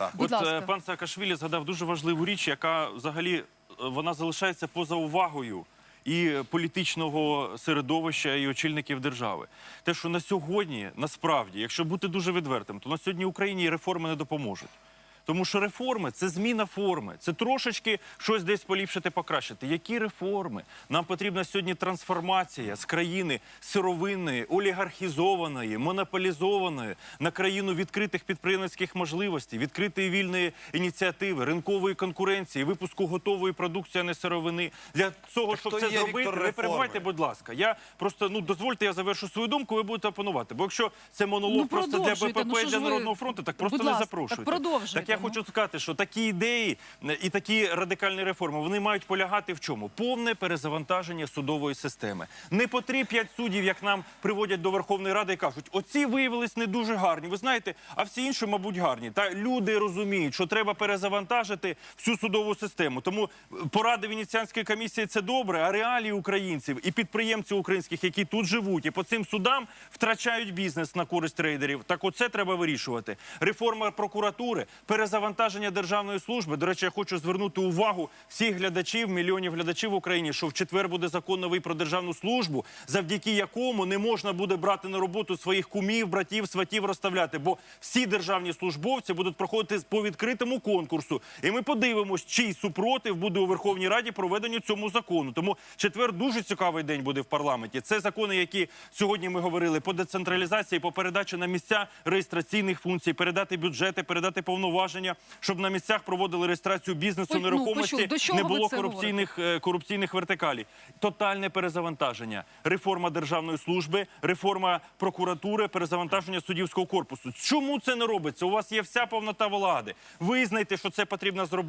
Так. Будь От ласка. е, пан Саакашвілі згадав дуже важливу річ, яка взагалі е, вона залишається поза увагою і політичного середовища, і очільників держави. Те, що на сьогодні, насправді, якщо бути дуже відвертим, то на сьогодні Україні реформи не допоможуть. Тому що реформи це зміна форми, це трошечки щось десь поліпшити, покращити. Які реформи? Нам потрібна сьогодні трансформація з країни сировинної, олігархізованої, монополізованої на країну відкритих підприємницьких можливостей, відкритої вільної ініціативи, ринкової конкуренції, випуску готової продукції, а не сировини. Для того, щоб це зробити, не перебувайте, будь ласка. Я просто ну дозвольте, я завершу свою думку. Ви будете опанувати. Бо якщо це монолог Ну, просто для. БПП Ну, і для ви? народного фронту, так просто не запрошуйте. так продовжуйте, Так я ну. Хочу сказати, що такі ідеї е, і такі радикальні реформи вони мають полягати в чому? Повне перезавантаження судової системи. Не по 3-5 суддів, як нам приводять до Верховної Ради і кажуть, оці виявились не дуже гарні. Ви знаєте, а всі інші, мабуть, гарні. Та люди розуміють, що треба перезавантажити всю судову систему. Тому е, поради Венеціанської комісії це добре, а реалії українців і підприємців українських, які тут живуть, і по цим судам втрачають бізнес на користь трейдерів. Так оце треба вирішувати. Реформа прокуратури, перезавантаження державної служби. До речі, я хочу звернути увагу всіх глядачів, мільйонів глядачів в Україні, що в четвер буде закон новий про державну службу, завдяки якому не можна буде брати на роботу своїх кумів, братів, сватів розставляти. Бо всі державні службовці будуть проходити по відкритому конкурсу. І ми подивимось, чий супротив буде у Верховній Раді проведенню цьому закону. Тому четвер дуже цікавий день буде в парламенті. Це закони, які сьогодні ми говорили по децентралізації, по передачі на місця реєстраційних функцій, передати бюджети, передати повноваження, щоб на місцях проводили реєстрацію бізнесу, Ой, ну, нерухомості. Не було корупційних е, корупційних вертикалей. Тотальне перезавантаження, реформа державної служби, реформа прокуратури, перезавантаження суддівського корпусу. Чому це не робиться? У вас є вся повнота влади. Визнайте, що це потрібно зробити.